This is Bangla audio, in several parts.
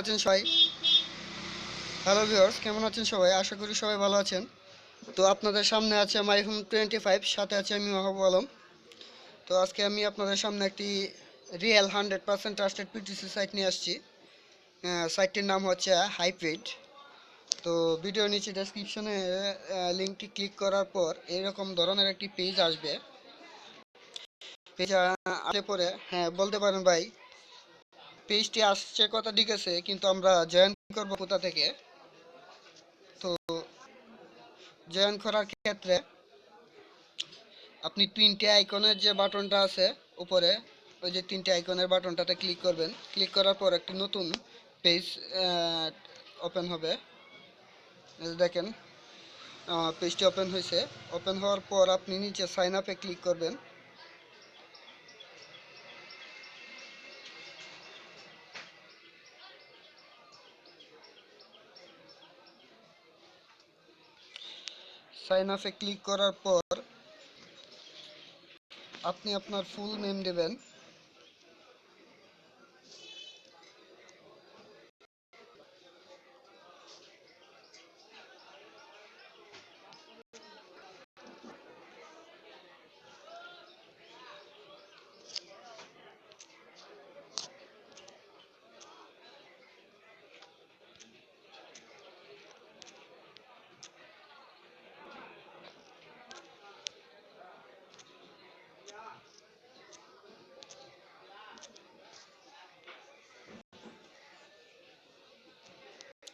আছেন সবাই? হ্যালো ভিউয়ার্স কেমন আছেন সবাই? আশা করি সবাই ভালো আছেন। তো আপনাদের সামনে আছে মাই হোম টোয়েন্টি ফাইভ সাথে আছে আমি মাহবুব আলম। তো আজকে আমি আপনাদের সামনে একটি real hundred percent trusted PTC site নিয়ে আসছি। সাইটটির নাম হচ্ছে হাইপ্রিড তো ভিডিও নিচে ডেসক্রিপশনে লিঙ্কটি ক্লিক করার পর এরকম ধরনের একটি পেজ আসবে। পেজ আসলে পরে হ্যাঁ বলতে পারেন ভাই পেজটি আসছে কথা ঠিক আছে, কিন্তু আমরা জয়েন করব কোথা থেকে? তো জয়েন করার ক্ষেত্রে আপনি তিনটে আইকনের যে বাটনটা আছে উপরে, ওই যে তিনটে আইকনের বাটনটাতে ক্লিক করবেন। ক্লিক করার পর একটি নতুন পেজ ওপেন হবে। দেখেন পেজটি ওপেন হয়েছে। ওপেন হওয়ার পর আপনি নিচে সাইন আপে ক্লিক করবেন। সাইন আপে ক্লিক করার পর আপনি আপনার ফুল নেম দেবেন।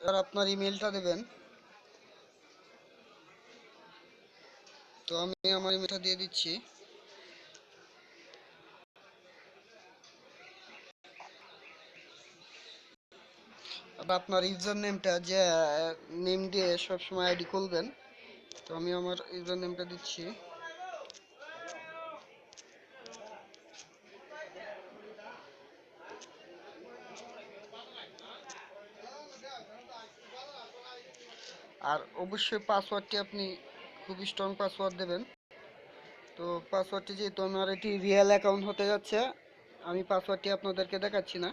এবার আপনার ইমেলটা দেবেন। তো আমি আমার ইমেলটা দিয়ে দিচ্ছি। আপনার ইউজার নেমটা যে নেম দিয়ে সবসময় আইডি খুলবেন, তো আমি আমার ইউজার নেমটা দিচ্ছি। আর অবশ্যই পাসওয়ার্ডটি আপনি খুবই স্ট্রং পাসওয়ার্ড দেবেন। তো পাসওয়ার্ডটি যেহেতু আমার এটি রিয়েল অ্যাকাউন্ট হতে যাচ্ছে, আমি পাসওয়ার্ডটি আপনাদেরকে দেখাচ্ছি না।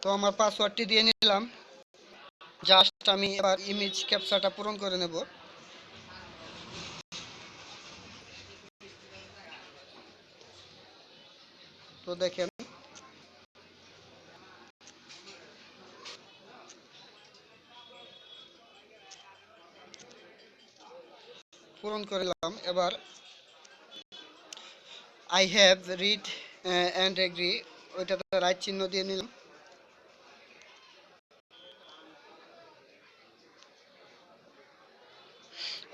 তো আমার পাসওয়ার্ডটি দিয়ে নিলাম। জাস্ট আমি এবার ইমেজ ক্যাপচারটা পূরণ করে নেব। তো দেখেন পূরণ করলাম। এবার I have read and agree ওইটাতে রাইট চিহ্ন দিয়ে নিলাম।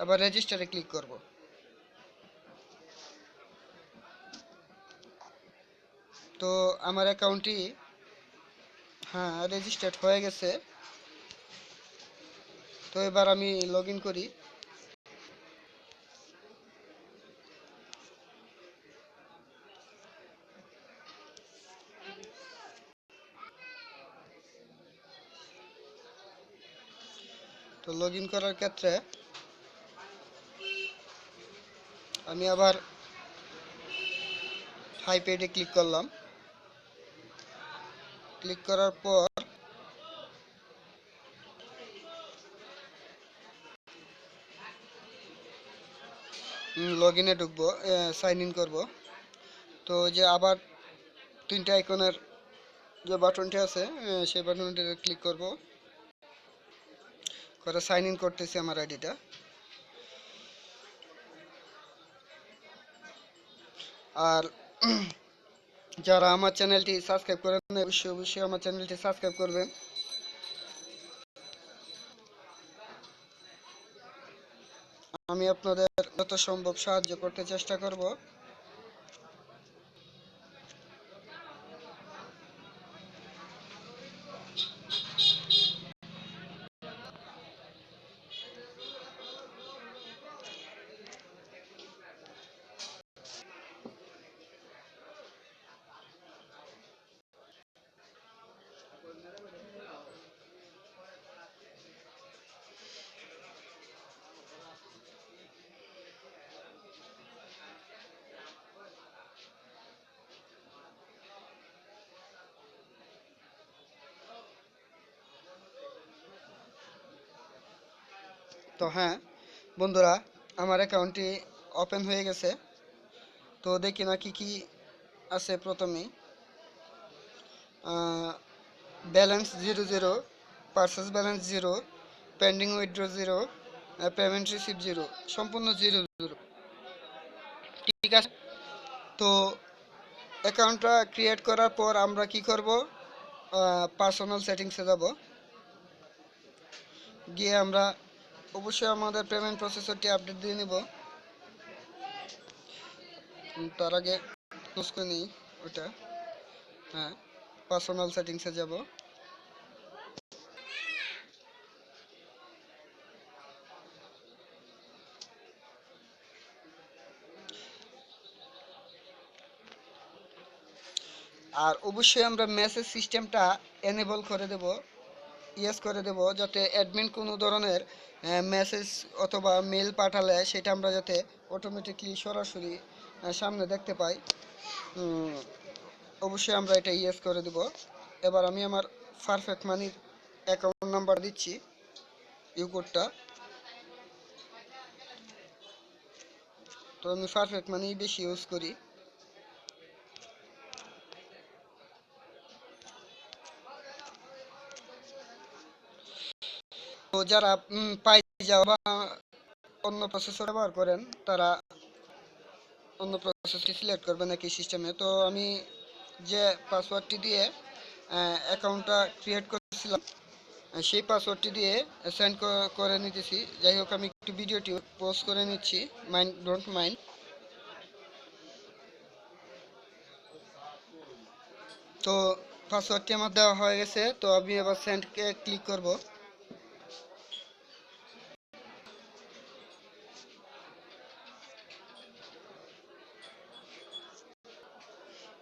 আবার রেজিস্টারে ক্লিক করব। তো আমার অ্যাকাউন্টটি হ্যাঁ রেজিস্টার্ড হয়ে গেছে। তো এবার আমি লগ করি। তো লগ করার ক্ষেত্রে আমি আবার হাইপেডে ক্লিক করলাম। ক্লিক করার পর লগ ইনে ঢুকবো সাইন ইন করব। তো যে আবার তিনটে আইকনের যে বাটনটি আছে সেই বাটনটিতে ক্লিক করব। করে সাইন ইন করতেছি আমার আইডিটা আর যারা আমার চ্যানেলটি সাবস্ক্রাইব করেন অবশ্যই অবশ্যই আমার চ্যানেলটি সাবস্ক্রাইব করবেন। আমি আপনাদের যত সম্ভব সাহায্য করতে চেষ্টা করব। তো হ্যাঁ বন্ধুরা, আমার অ্যাকাউন্টটি ওপেন হয়ে গেছে। তো দেখি না কি কি আছে প্রথমেই balance zero zero purchase balance zero pending withdraw zero payment receive zero সম্পূর্ণ জিরো জিরো ঠিক আছে? তো অ্যাকাউন্টটা ক্রিয়েট করার পর আমরা কি করব? পার্সোনাল সেটিংসে যাব। গিয়ে আমরা অবশ্যই আমাদের পেমেন্ট প্রসেসরটি আপডেট দিয়ে নিব। তার আগে ক্লোজ করে নিই ওটা। হ্যাঁ পার্সোনাল সেটিংসে যাব। আর অবশ্যই আমরা মেসেজ সিস্টেমটা এনেবল করে দেব। ইয়েস করে দেব যাতে অ্যাডমিন কোনো ধরনের মেসেজ অথবা মেল পাঠালে সেটা আমরা যাতে অটোমেটিকলি সরাসরি সামনে দেখতে পাই। অবশ্যই আমরা এটা ইয়েস করে দেব। এবার আমি আমার পারফেক্ট মানির অ্যাকাউন্ট নাম্বার দিচ্ছি ইউ কোডটা তো আমি পারফেক্ট মানি বেশি ইউজ করি। তো যারা পাই যাওয়া বা অন্য প্রসেসর ব্যবহার করেন, তারা অন্য প্রসেসটি সিলেক্ট করবেন একই সিস্টেমে তো আমি যে পাসওয়ার্ডটি দিয়ে অ্যাকাউন্টটা ক্রিয়েট করেছিলাম সেই পাসওয়ার্ডটি দিয়ে সেন্ড করে নিতেছি। যাই হোক, আমি একটু ভিডিওটি পোস্ট করে নিচ্ছি। মাইন্ড ডোন্ট মাইন্ড তো পাসওয়ার্ডটি আমার দেওয়া হয়ে গেছে। তো আমি এবার সেন্ডকে ক্লিক করব।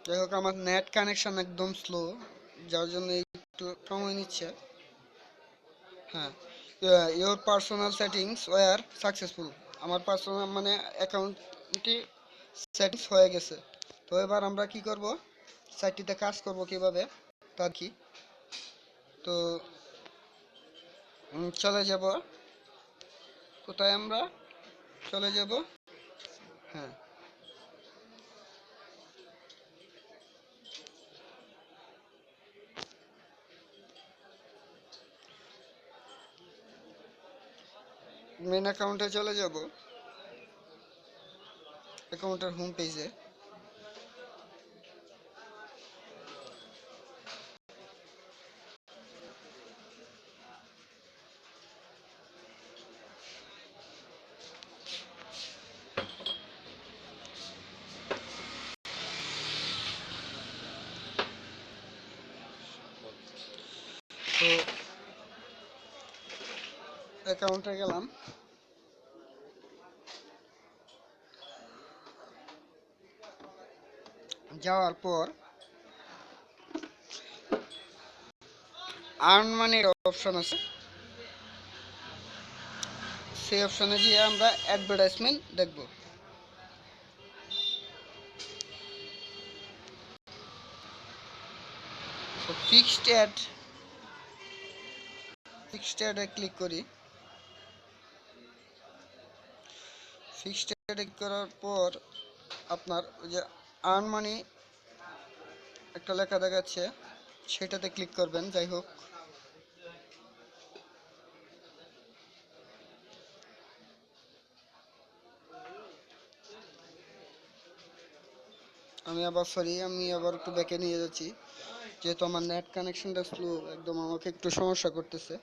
যাই হোক, আমার নেট কানেকশন একদম স্লো যার জন্য একটু সময় নিচ্ছে। হ্যাঁ your personal settings were successful আমার পার্সোনাল মানে অ্যাকাউন্টটি সেটিংস হয়ে গেছে। তো এবার আমরা কি করব? সাইটটিতে কাজ করব কীভাবে? তার কি তো চলে যাব। কোথায় আমরা? চলে যাব। মেন অ্যাকাউন্টে চলে যাব। অ্যাকাউন্টের হোম পেজে তো অ্যাকাউন্টে গেলাম। যাওয়ার পর আর্ন মানির অপশন আছে। সেই অপশনে গিয়ে আমরা অ্যাডভার্টাইজমেন্ট দেখব। ফিক্সড অ্যাড ফিক্সড অ্যাডে ক্লিক করি। ফিক্সড অ্যাডে করার পর আপনার ওই যে আর্ন মানি একটা লেখা দেখাচ্ছে, সেটাতে ক্লিক করবেন, যাই হোক। আমি আবার সরি আমি আবার একটু ব্যাকে নিয়ে যাচ্ছি। যেহেতু আমার নেট কানেকশনটা স্লো একদম আমাকে একটু সমস্যা করতেছে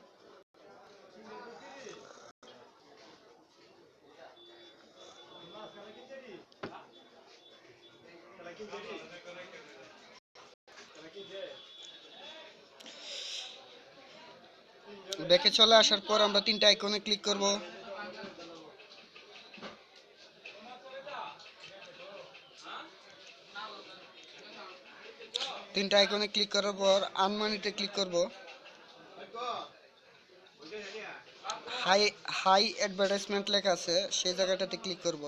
ব্যাকে চলে আসার পর আমরা তিনটা আইকনে ক্লিক করব। তিনটা আইকনে ক্লিক করার পর আনমানিতে ক্লিক করব। হাই হাই অ্যাডভার্টাইজমেন্ট লেখা আছে, সেই জায়গাটাতে ক্লিক করব।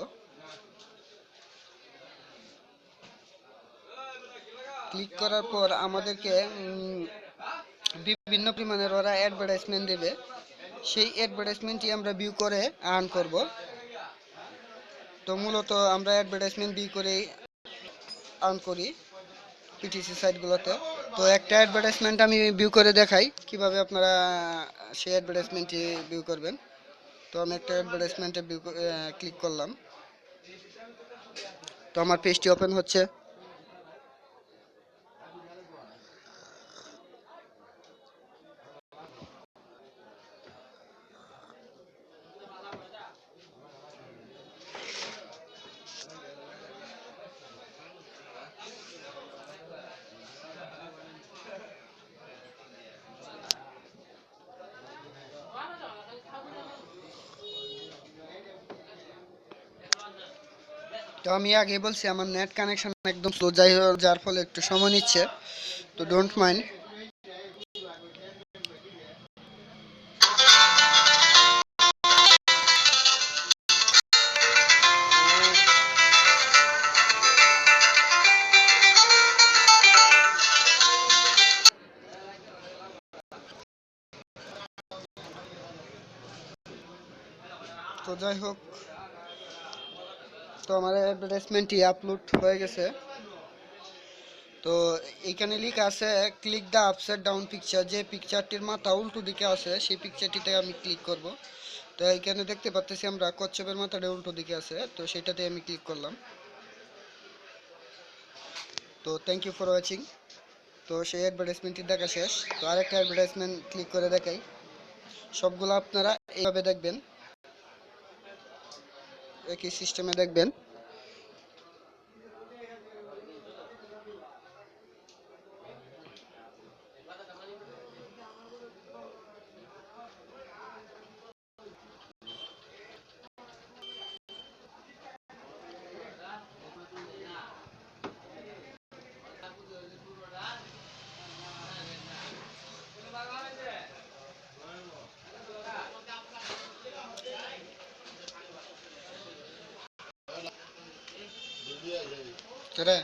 ক্লিক করার পর আমাদেরকে বিভিন্ন পরিমাণের ওরা অ্যাডভার্টাইজমেন্ট দেবে। সেই অ্যাডভার্টাইজমেন্টটি আমরা ভিউ করে আর্ন করব। তো মূলত আমরা অ্যাডভার্টাইজমেন্ট ভিউ করেই আর্ন করি পিটিসি সাইটগুলোতে তো একটা অ্যাডভার্টাইজমেন্ট আমি ভিউ করে দেখাই, কীভাবে আপনারা সেই অ্যাডভার্টাইজমেন্টটি ভিউ করবেন। তো আমি একটা অ্যাডভার্টাইজমেন্টে ভিউ ক্লিক করলাম। তো আমার পেজটি ওপেন হচ্ছে। তো আমি আগে বলছি, আমার নেট কানেকশন একদম স্লো যাই যার ফলে একটু সময় নিচ্ছে। তো ডোন্ট মাইন্ড তো যাই হোক তো আমার অ্যাডভার্টাইজমেন্টটি আপলোড হয়ে গেছে। তো এখানে লেখা আছে click the upside down picture যে পিকচারটির মাথা উল্টো দিকে আছে, সেই পিকচারটিতে আমি ক্লিক করব। তো এখানে দেখতে পাচ্তেছি আমরা, কচ্ছপের মাথাটা উল্টো দিকে আছে, তো সেটাতে আমি ক্লিক করলাম। তো থ্যাংক ইউ ফর ওয়াচিং তো সেই অ্যাডভার্টাইজমেন্টটি দেখা শেষ। তো আরেকটা অ্যাডভার্টাইজমেন্ট ক্লিক করে দেখাই। সবগুলো আপনারা এইভাবে দেখবেন। একই সিস্টেমে দেখবেন। কেরে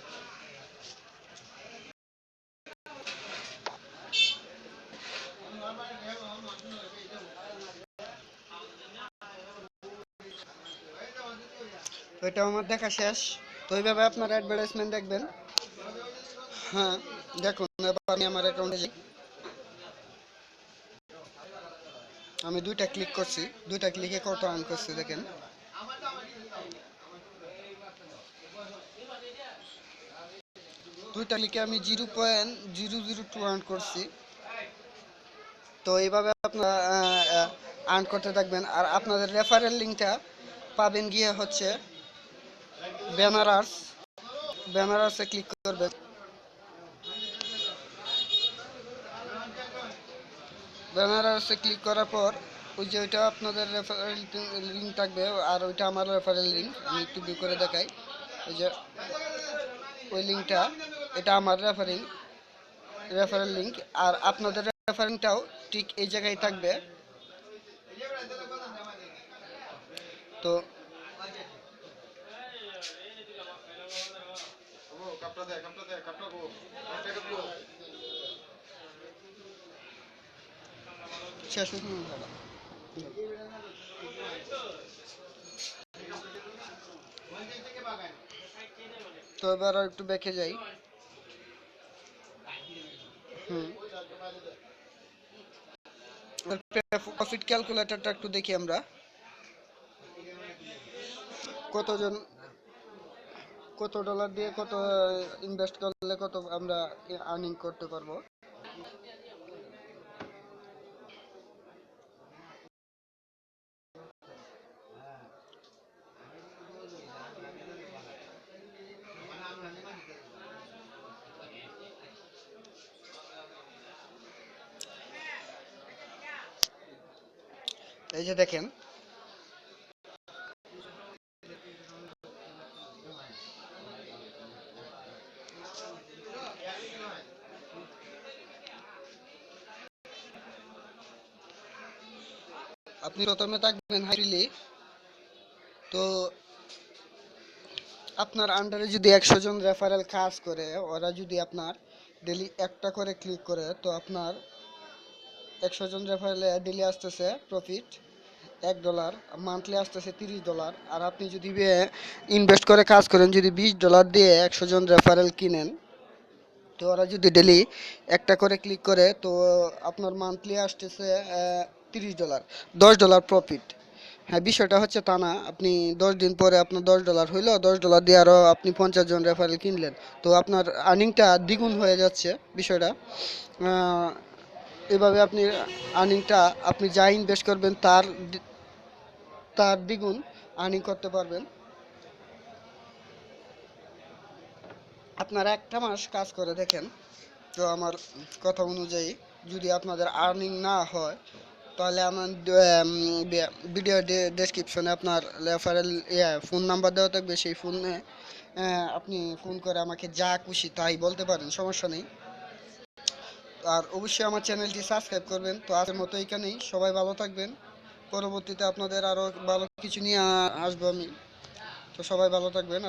তো এটা আমার দেখা শেষ তো এইভাবে আপনারা অ্যাডভার্টাইজমেন্ট দেখবেন হ্যাঁ দেখুন এবার আমি আমার অ্যাকাউন্টে যাই আমি দুইটা ক্লিক করছি দুইটা ক্লিকে কত আর্ন করছি দেখেন দুইটা ক্লিকে আমি zero point zero zero two earn করছি। তো এইভাবে আপনারা আর্ন করতে থাকবেন। আর আপনাদের রেফারেল লিঙ্কটা পাবেন গিয়ে হচ্ছে ব্যানারার্স ব্যানারার্সে ক্লিক করবেন। ব্যানারার্সে ক্লিক করার পর ওই যে ওইটা আপনাদের রেফারেল লিঙ্ক থাকবে, আর ওইটা আমার রেফারেল লিঙ্ক আমি একটু ভিউ করে দেখাই। ওই যে ওই লিঙ্কটা এটা আমার রেফারিং রেফারেল লিঙ্ক আর আপনাদের রেফারিংটাও ঠিক এই জায়গায় থাকবে। তো তো এবার একটু দেখে যাই। প্রফিট ক্যালকুলেটরটা একটু দেখি আমরা। কতজন, কত ডলার দিয়ে কত ইনভেস্ট করলে কত আমরা আর্নিং করতে পারব? এই যে দেখেন। আপনি প্রথমে থাকবেন হাইলি তো আপনার আন্ডারে যদি একশো জন রেফারেল কাজ করে, ওরা যদি আপনার ডেলি একটা করে ক্লিক করে, তো আপনার একশো জন রেফারেলে ডেলি আসতেছে প্রফিট এক ডলার মান্থলি আসতেছে তিরিশ ডলার আর আপনি যদি ইনভেস্ট করে কাজ করেন, যদি বিশ ডলার দিয়ে একশো জন রেফারেল কিনেন, তো ওরা যদি ডেলি একটা করে ক্লিক করে, তো আপনার মান্থলি আসতেছে তিরিশ ডলার দশ ডলার প্রফিট হ্যাঁ বিষয়টা হচ্ছে তা না, আপনি দশ দিন পরে আপনার দশ ডলার হইল, দশ ডলার দিয়ে আরও আপনি পঞ্চাশ জন রেফারেল কিনলেন, তো আপনার আর্নিংটা দ্বিগুণ হয়ে যাচ্ছে বিষয়টা। এভাবে আপনি আর্নিংটা আপনি যা ইনভেস্ট করবেন তার তার দ্বিগুণ আর্নিং করতে পারবেন। আপনারা একটা মাস কাজ করে দেখেন। তো আমার কথা অনুযায়ী যদি আপনাদের আর্নিং না হয়, তাহলে আমার ভিডিও ডেসক্রিপশনে আপনার রেফারেল ফোন নাম্বার দেওয়া থাকবে। সেই ফোনে আপনি ফোন করে আমাকে যা খুশি তাই বলতে পারেন, সমস্যা নেই। আর অবশ্যই আমার চ্যানেলটি সাবস্ক্রাইব করবেন। তো আজকের মতো এখানেই সবাই ভালো থাকবেন। পরবর্তীতে আপনাদের আরও ভালো কিছু নিয়ে আসব আমি। তো সবাই ভালো থাকবেন।